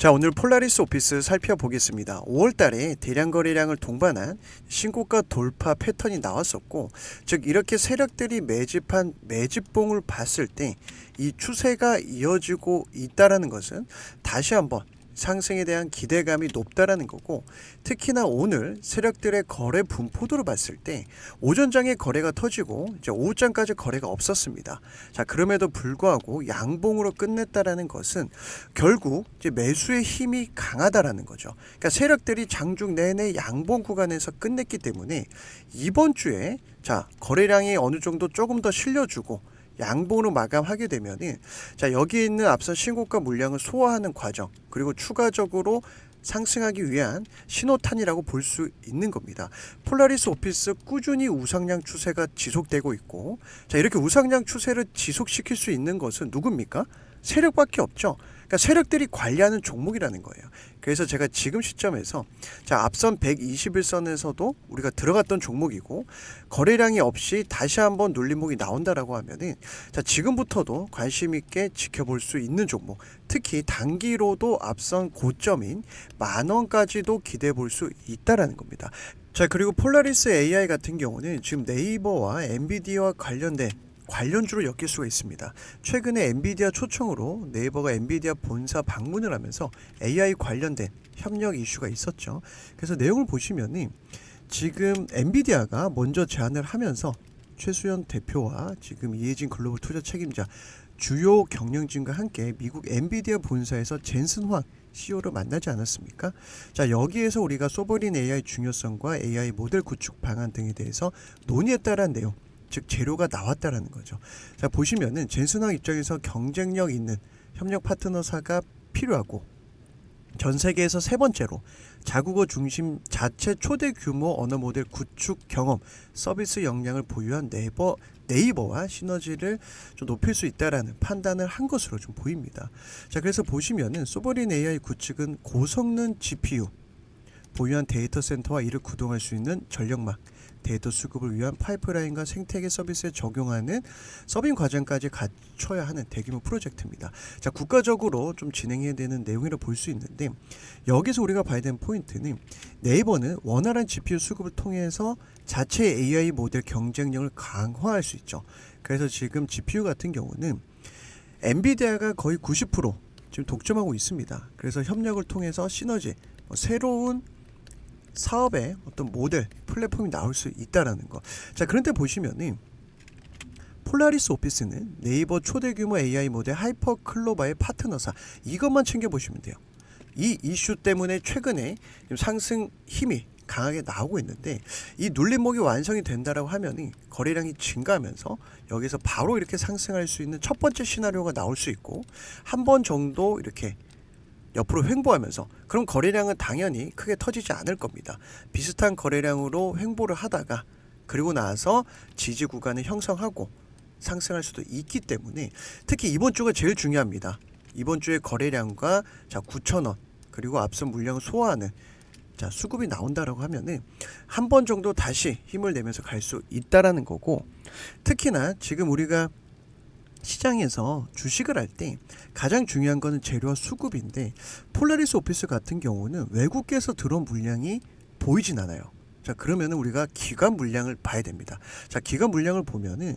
자, 오늘 폴라리스 오피스 살펴보겠습니다. 5월 달에 대량 거래량을 동반한 신고가 돌파 패턴이 나왔었고, 즉 이렇게 세력들이 매집한 매집봉을 봤을 때 이 추세가 이어지고 있다라는 것은 다시 한번 상승에 대한 기대감이 높다라는 거고 특히나 오늘 세력들의 거래 분포도를 봤을 때 오전장에 거래가 터지고 이제 오후장까지 거래가 없었습니다. 자 그럼에도 불구하고 양봉으로 끝냈다라는 것은 결국 이제 매수의 힘이 강하다라는 거죠. 그러니까 세력들이 장중 내내 양봉 구간에서 끝냈기 때문에 이번 주에 자 거래량이 어느 정도 조금 더 실려주고 양봉으로 마감하게 되면은 자 여기에 있는 앞선 신고가 물량을 소화하는 과정 그리고 추가적으로 상승하기 위한 신호탄이라고 볼 수 있는 겁니다. 폴라리스 오피스 꾸준히 우상향 추세가 지속되고 있고 자 이렇게 우상향 추세를 지속시킬 수 있는 것은 누굽니까? 세력밖에 없죠. 그러니까 세력들이 관리하는 종목이라는 거예요. 그래서 제가 지금 시점에서 자 앞선 121선에서도 우리가 들어갔던 종목이고 거래량이 없이 다시 한번 눌림목이 나온다라고 하면은 자 지금부터도 관심 있게 지켜볼 수 있는 종목 특히 단기로도 앞선 고점인 만 원까지도 기대해 볼 수 있다라는 겁니다. 자 그리고 폴라리스 AI 같은 경우는 지금 네이버와 엔비디아와 관련된 관련주로 엮일 수가 있습니다. 최근에 엔비디아 초청으로 네이버가 엔비디아 본사 방문을 하면서 AI 관련된 협력 이슈가 있었죠. 그래서 내용을 보시면은 지금 엔비디아가 먼저 제안을 하면서 최수연 대표와 지금 이혜진 글로벌 투자 책임자 주요 경영진과 함께 미국 엔비디아 본사에서 젠슨 황 CEO를 만나지 않았습니까? 자 여기에서 우리가 소버린 AI 중요성과 AI 모델 구축 방안 등에 대해서 논의했다라는 내용 즉 재료가 나왔다라는 거죠. 자 보시면은 젠슨왕 입장에서 경쟁력 있는 협력 파트너사가 필요하고 전 세계에서 세 번째로 자국어 중심 자체 초대 규모 언어 모델 구축 경험 서비스 역량을 보유한 네이버 네이버와 시너지를 좀 높일 수 있다라는 판단을 한 것으로 좀 보입니다. 자 그래서 보시면은 소버린 AI 구축은 고성능 GPU 보유한 데이터 센터와 이를 구동할 수 있는 전력망 데이터 수급을 위한 파이프라인과 생태계 서비스에 적용하는 서빙 과정까지 갖춰야 하는 대규모 프로젝트입니다. 자, 국가적으로 좀 진행해야 되는 내용이라 볼 수 있는데 여기서 우리가 봐야 되는 포인트는 네이버는 원활한 GPU 수급을 통해서 자체 AI 모델 경쟁력을 강화할 수 있죠. 그래서 지금 GPU 같은 경우는 엔비디아가 거의 90% 지금 독점하고 있습니다. 그래서 협력을 통해서 시너지, 뭐 새로운 사업의 어떤 모델 플랫폼이 나올 수 있다라는 거. 자 그런데 보시면은 폴라리스 오피스는 네이버 초대 규모 AI 모델 하이퍼 클로바의 파트너사 이것만 챙겨 보시면 돼요. 이 이슈 때문에 최근에 상승 힘이 강하게 나오고 있는데 이 눌림목이 완성이 된다라고 하면은 거래량이 증가하면서 여기서 바로 이렇게 상승할 수 있는 첫 번째 시나리오가 나올 수 있고 한 번 정도 이렇게 옆으로 횡보하면서 그럼 거래량은 당연히 크게 터지지 않을 겁니다. 비슷한 거래량으로 횡보를 하다가 그리고 나서 지지 구간을 형성하고 상승할 수도 있기 때문에 특히 이번 주가 제일 중요합니다. 이번 주에 거래량과 자 9천 원 그리고 앞선 물량을 소화하는 자 수급이 나온다라고 하면은 한 번 정도 다시 힘을 내면서 갈 수 있다라는 거고 특히나 지금 우리가 시장에서 주식을 할 때 가장 중요한 거는 재료와 수급인데 폴라리스 오피스 같은 경우는 외국계에서 들어온 물량이 보이진 않아요. 자 그러면은 우리가 기관 물량을 봐야 됩니다. 자 기관 물량을 보면은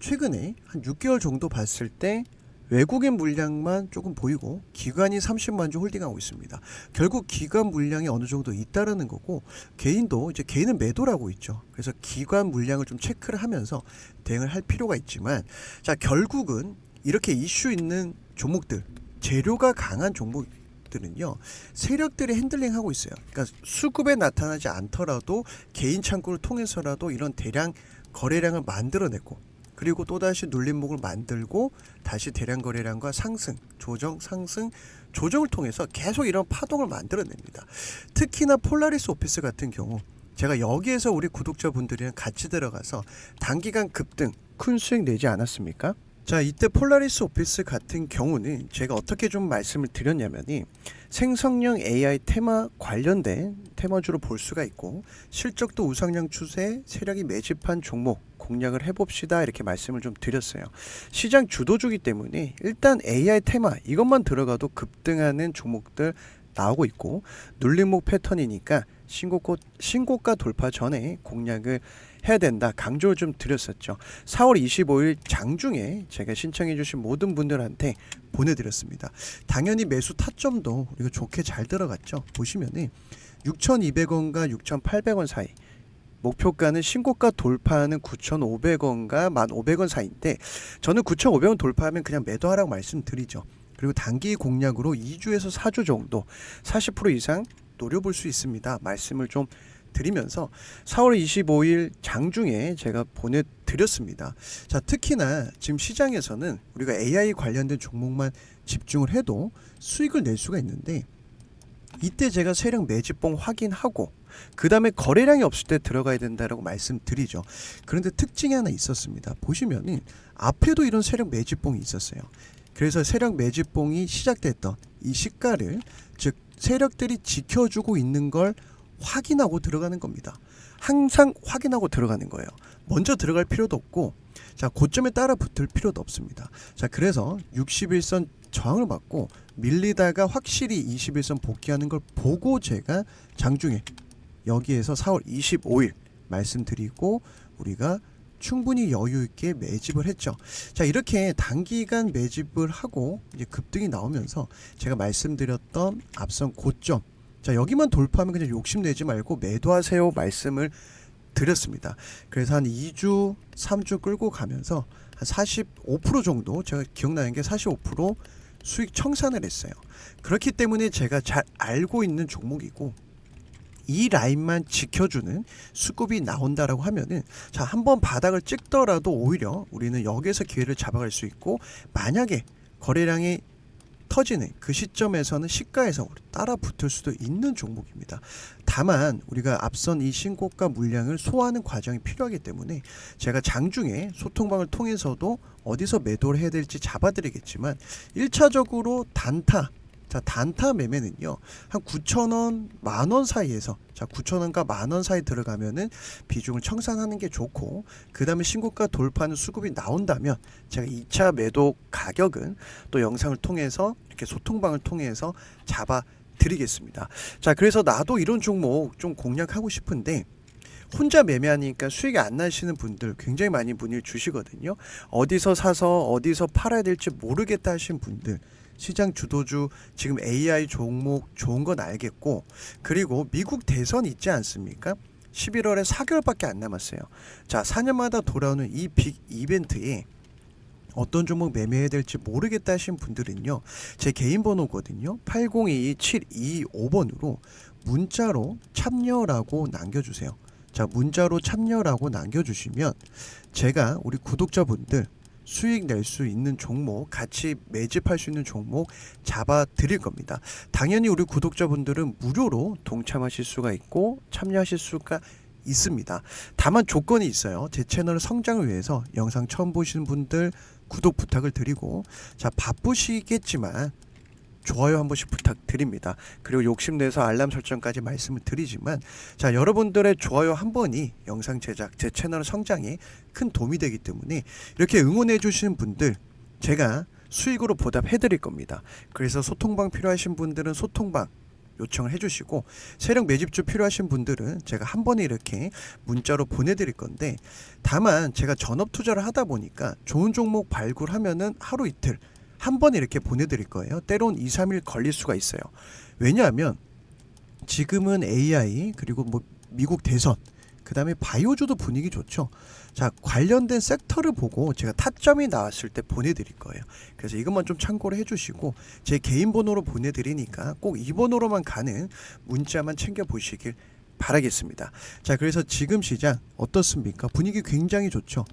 최근에 한 6개월 정도 봤을 때 외국인 물량만 조금 보이고 기관이 30만 주 홀딩하고 있습니다. 결국 기관 물량이 어느 정도 있다라는 거고 개인도 이제 개인은 매도라고 있죠. 그래서 기관 물량을 좀 체크를 하면서 대응을 할 필요가 있지만 자 결국은 이렇게 이슈 있는 종목들 재료가 강한 종목 들은요 세력들이 핸들링하고 있어요. 그러니까 수급에 나타나지 않더라도 개인 창구를 통해서라도 이런 대량 거래량을 만들어내고 그리고 또다시 눌림목을 만들고 다시 대량 거래량과 상승, 조정, 상승, 조정을 통해서 계속 이런 파동을 만들어냅니다. 특히나 폴라리스 오피스 같은 경우 제가 여기에서 우리 구독자분들이랑 같이 들어가서 단기간 급등 큰 수익 내지 않았습니까? 자, 이때 폴라리스 오피스 같은 경우는 제가 어떻게 좀 말씀을 드렸냐면이 생성형 AI 테마 관련된 테마주로 볼 수가 있고 실적도 우상향 추세, 세력이 매집한 종목 공략을 해봅시다 이렇게 말씀을 좀 드렸어요. 시장 주도주기 때문에 일단 AI 테마 이것만 들어가도 급등하는 종목들 나오고 있고 눌림목 패턴이니까 신고가, 신고가 돌파 전에 공략을 해야 된다 강조를 좀 드렸었죠. 4월 25일 장중에 제가 신청해 주신 모든 분들한테 보내드렸습니다. 당연히 매수 타점도 이거 좋게 잘 들어갔죠. 보시면은 6,200원과 6,800원 사이 목표가는 신고가 돌파하는 9,500원과 1,500원 사이인데 저는 9,500원 돌파하면 그냥 매도하라고 말씀드리죠. 그리고 단기 공략으로 2주에서 4주 정도 40% 이상 노려볼 수 있습니다. 말씀을 좀 드리면서 4월 25일 장중에 제가 보내드렸습니다. 자, 특히나 지금 시장에서는 우리가 AI 관련된 종목만 집중을 해도 수익을 낼 수가 있는데 이때 제가 세력 매집봉 확인하고 그 다음에 거래량이 없을 때 들어가야 된다라고 말씀드리죠. 그런데 특징이 하나 있었습니다. 보시면은 앞에도 이런 세력 매집봉이 있었어요. 그래서 세력 매집봉이 시작됐던 이 시가를 즉 세력들이 지켜주고 있는 걸 확인하고 들어가는 겁니다. 항상 확인하고 들어가는 거예요. 먼저 들어갈 필요도 없고 자 고점에 따라 붙을 필요도 없습니다. 자 그래서 61선 저항을 받고 밀리다가 확실히 21선 복귀하는 걸 보고 제가 장중에 여기에서 4월 25일 말씀드리고 우리가 충분히 여유 있게 매집을 했죠. 자 이렇게 단기간 매집을 하고 이제 급등이 나오면서 제가 말씀드렸던 앞선 고점 자 여기만 돌파하면 그냥 욕심내지 말고 매도하세요 말씀을 드렸습니다. 그래서 한 2주, 3주 끌고 가면서 한 45% 정도 제가 기억나는 게 45% 수익 청산을 했어요. 그렇기 때문에 제가 잘 알고 있는 종목이고 이 라인만 지켜주는 수급이 나온다라고 하면은 자 한번 바닥을 찍더라도 오히려 우리는 여기에서 기회를 잡아갈 수 있고 만약에 거래량이 터지는 그 시점에서는 시가에서 따라 붙을 수도 있는 종목입니다. 다만 우리가 앞선 이 신고가 물량을 소화하는 과정이 필요하기 때문에 제가 장중에 소통방을 통해서도 어디서 매도를 해야 될지 잡아드리겠지만 1차적으로 단타 자 단타 매매는요 한 9천원 만 원 사이에서 자 9천원과 만 원 사이 들어가면은 비중을 청산하는 게 좋고 그 다음에 신고가 돌파하는 수급이 나온다면 제가 2차 매도 가격은 또 영상을 통해서 이렇게 소통방을 통해서 잡아 드리겠습니다. 자 그래서 나도 이런 종목 좀 공략하고 싶은데 혼자 매매하니까 수익이 안 나시는 분들 굉장히 많이 문의를 주시거든요. 어디서 사서 어디서 팔아야 될지 모르겠다 하신 분들 시장 주도주 지금 AI 종목 좋은 건 알겠고 그리고 미국 대선 있지 않습니까? 11월에 4개월밖에 안 남았어요. 자, 4년마다 돌아오는 이 빅 이벤트에 어떤 종목 매매해야 될지 모르겠다 하신 분들은요. 제 개인 번호거든요. 8022-725번으로 문자로 참여라고 남겨주세요. 자, 문자로 참여라고 남겨주시면 제가 우리 구독자분들 수익 낼 수 있는 종목, 같이 매집할 수 있는 종목 잡아 드릴 겁니다. 당연히 우리 구독자분들은 무료로 동참하실 수가 있고 참여하실 수가 있습니다. 다만 조건이 있어요. 제 채널 성장을 위해서 영상 처음 보시는 분들 구독 부탁을 드리고 자 바쁘시겠지만 좋아요 한 번씩 부탁드립니다. 그리고 욕심내서 알람 설정까지 말씀을 드리지만 자 여러분들의 좋아요 한 번이 영상 제작 제 채널 성장에 큰 도움이 되기 때문에 이렇게 응원해 주시는 분들 제가 수익으로 보답해 드릴 겁니다. 그래서 소통방 필요하신 분들은 소통방 요청을 해주시고 세력 매집주 필요하신 분들은 제가 한 번에 이렇게 문자로 보내드릴 건데 다만 제가 전업 투자를 하다 보니까 좋은 종목 발굴하면은 하루 이틀 한 번에 이렇게 보내드릴 거예요. 때론 2, 3일 걸릴 수가 있어요. 왜냐하면 지금은 AI 그리고 뭐 미국 대선 그 다음에 바이오주도 분위기 좋죠. 자 관련된 섹터를 보고 제가 타점이 나왔을 때 보내드릴 거예요. 그래서 이것만 좀 참고를 해주시고 제 개인 번호로 보내드리니까 꼭 이 번호로만 가는 문자만 챙겨 보시길 바라겠습니다. 자 그래서 지금 시장 어떻습니까? 분위기 굉장히 좋죠.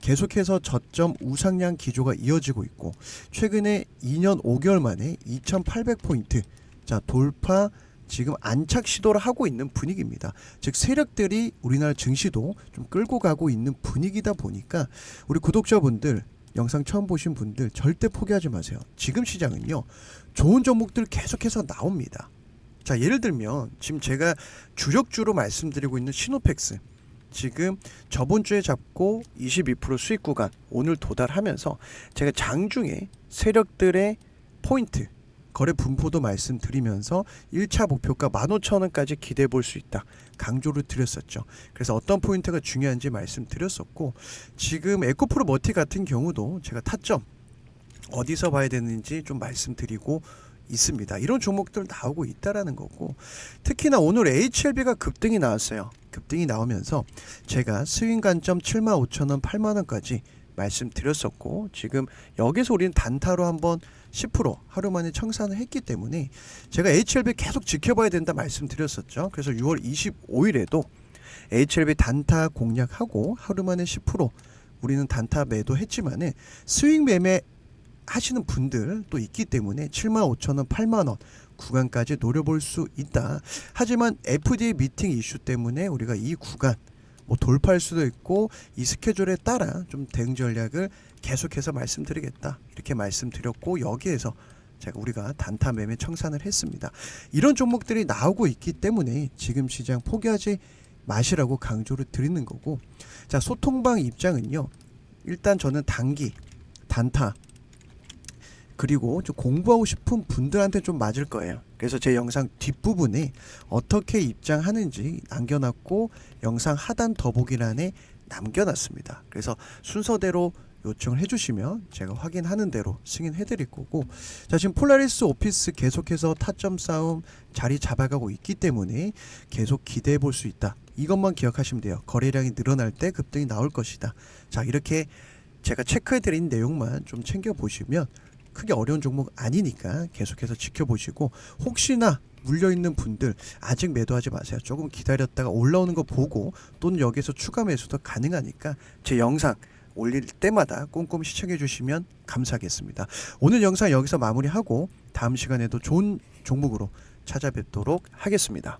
계속해서 저점 우상향 기조가 이어지고 있고 최근에 2년 5개월 만에 2,800포인트 자 돌파 지금 안착 시도를 하고 있는 분위기입니다. 즉 세력들이 우리나라 증시도 좀 끌고 가고 있는 분위기다 보니까 우리 구독자분들 영상 처음 보신 분들 절대 포기하지 마세요. 지금 시장은요. 좋은 종목들 계속해서 나옵니다. 자, 예를 들면 지금 제가 주력주로 말씀드리고 있는 시노펙스 지금 저번 주에 잡고 22% 수익 구간 오늘 도달하면서 제가 장중에 세력들의 포인트 거래 분포도 말씀드리면서 1차 목표가 15,000원까지 기대해 볼 수 있다. 강조를 드렸었죠. 그래서 어떤 포인트가 중요한지 말씀드렸었고 지금 에코프로 머티 같은 경우도 제가 타점 어디서 봐야 되는지 좀 말씀드리고 있습니다. 이런 종목들 나오고 있다라는 거고 특히나 오늘 HLB가 급등이 나왔어요. 급등이 나오면서 제가 스윙 관점 7만 5천 원, 8만 원까지 말씀드렸었고 지금 여기서 우리는 단타로 한번 10% 하루 만에 청산을 했기 때문에 제가 HLB 계속 지켜봐야 된다 말씀드렸었죠. 그래서 6월 25일에도 HLB 단타 공략하고 하루 만에 10% 우리는 단타 매도 했지만은 스윙 매매 하시는 분들 또 있기 때문에 7만 5천 원, 8만 원 구간까지 노려볼 수 있다. 하지만 FDA 미팅 이슈 때문에 우리가 이 구간 뭐 돌파할 수도 있고 이 스케줄에 따라 좀 대응 전략을 계속해서 말씀드리겠다 이렇게 말씀드렸고 여기에서 제가 우리가 단타 매매 청산을 했습니다. 이런 종목들이 나오고 있기 때문에 지금 시장 포기하지 마시라고 강조를 드리는 거고 자 소통방 입장은요 일단 저는 단기 단타 그리고 좀 공부하고 싶은 분들한테 좀 맞을 거예요. 그래서 제 영상 뒷부분에 어떻게 입장하는지 남겨놨고 영상 하단 더보기란에 남겨놨습니다. 그래서 순서대로 요청을 해주시면 제가 확인하는 대로 승인해드릴 거고 자 지금 폴라리스 오피스 계속해서 타점 싸움 자리 잡아가고 있기 때문에 계속 기대해 볼 수 있다. 이것만 기억하시면 돼요. 거래량이 늘어날 때 급등이 나올 것이다. 자 이렇게 제가 체크해 드린 내용만 좀 챙겨 보시면 크게 어려운 종목 아니니까 계속해서 지켜보시고 혹시나 물려 있는 분들 아직 매도하지 마세요. 조금 기다렸다가 올라오는 거 보고 또는 여기서 추가 매수도 가능하니까 제 영상 올릴 때마다 꼼꼼히 시청해 주시면 감사하겠습니다. 오늘 영상 여기서 마무리하고 다음 시간에도 좋은 종목으로 찾아뵙도록 하겠습니다.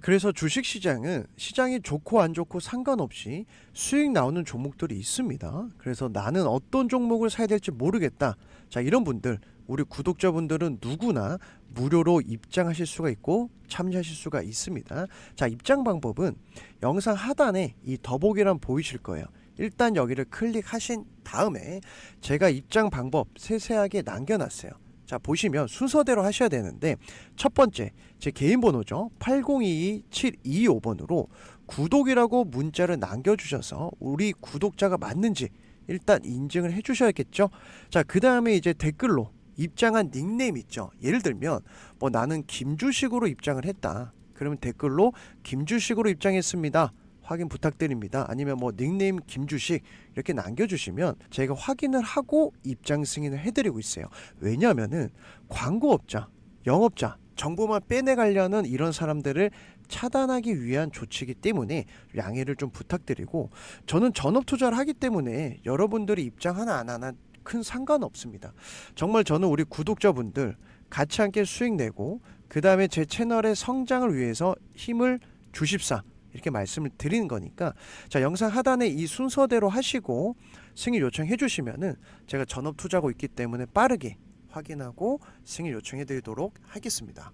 그래서 주식 시장은 시장이 좋고 안 좋고 상관없이 수익 나오는 종목들이 있습니다. 그래서 나는 어떤 종목을 사야 될지 모르겠다. 자, 이런 분들 우리 구독자분들은 누구나 무료로 입장하실 수가 있고 참여하실 수가 있습니다. 자, 입장 방법은 영상 하단에 이 더보기란 보이실 거예요. 일단 여기를 클릭하신 다음에 제가 입장 방법 세세하게 남겨놨어요. 자 보시면 순서대로 하셔야 되는데 첫 번째 제 개인 번호죠 8022-725번으로 구독이라고 문자를 남겨주셔서 우리 구독자가 맞는지 일단 인증을 해주셔야겠죠 자 그 다음에 이제 댓글로 입장한 닉네임 있죠 예를 들면 뭐 나는 김주식으로 입장을 했다 그러면 댓글로 김주식으로 입장했습니다 확인 부탁드립니다. 아니면 뭐 닉네임 김주식 이렇게 남겨주시면 저희가 확인을 하고 입장 승인을 해드리고 있어요. 왜냐하면은 광고업자, 영업자 정보만 빼내가려는 이런 사람들을 차단하기 위한 조치이기 때문에 양해를 좀 부탁드리고 저는 전업 투자를 하기 때문에 여러분들이 입장 하나 안 하나 큰 상관 없습니다. 정말 저는 우리 구독자분들 같이 함께 수익 내고 그 다음에 제 채널의 성장을 위해서 힘을 주십사 이렇게 말씀을 드리는 거니까 자 영상 하단에 이 순서대로 하시고 승인 요청해 주시면은 제가 전업 투자하고 있기 때문에 빠르게 확인하고 승인 요청해 드리도록 하겠습니다.